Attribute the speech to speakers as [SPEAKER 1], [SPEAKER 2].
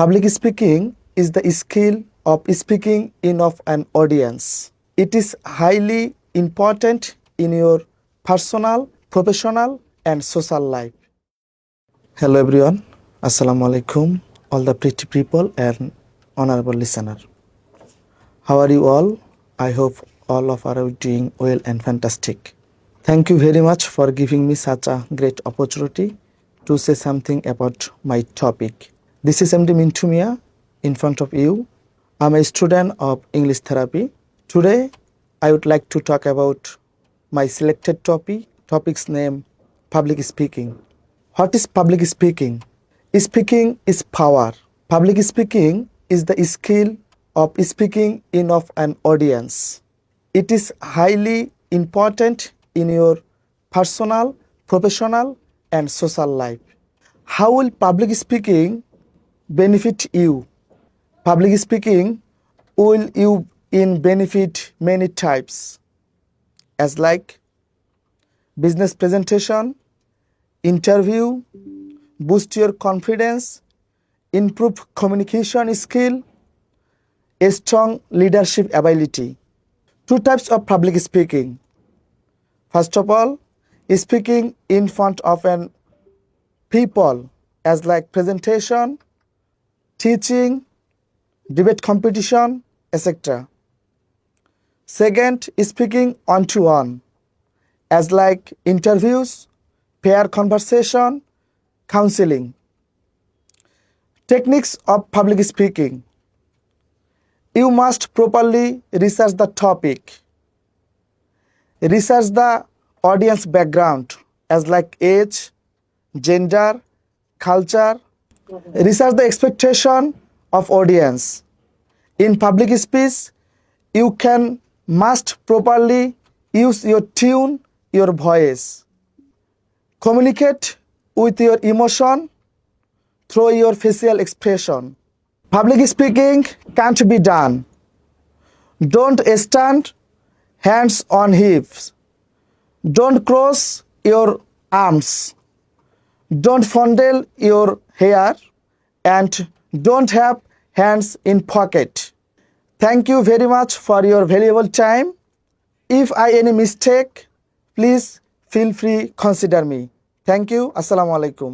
[SPEAKER 1] Public speaking is the skill of speaking in of an audience. It is highly important in your personal, professional and social life. Hello everyone. Assalamu alaikum all the pretty people and honorable listener. How are you all? I hope all of are doing well and fantastic. Thank you very much for giving me such a great opportunity to say something about my topic. This is MD Mintu Mia in front of you. I'm a student of English therapy. Today, I would like to talk about my selected topic, topic's name, public speaking. What is public speaking? Speaking is power. Public speaking is the skill of speaking in of an audience. It is highly important in your personal, professional and social life. How will public speaking benefit you. Public speaking will you in benefit many types, as like business presentation, interview, boost your confidence, improve communication skill, a strong leadership ability. Two types of public speaking. First of all, speaking in front of an people, as like presentation, teaching, debate competition, etc. Second, speaking one-to-one, as like interviews, pair conversation, counseling. Techniques of public speaking. You must properly research the topic. Research the audience background, as like age, gender, culture, Mm-hmm. research the expectation of audience in public speech you can must properly use your tune your voice communicate with your emotion through your facial expression public speaking can't be done don't stand hands on hips don't cross your arms don't fondle your hair and don't have hands in pocket thank you very much for your valuable time if I any mistake please feel free consider me thank you আসসালামু আলাইকুম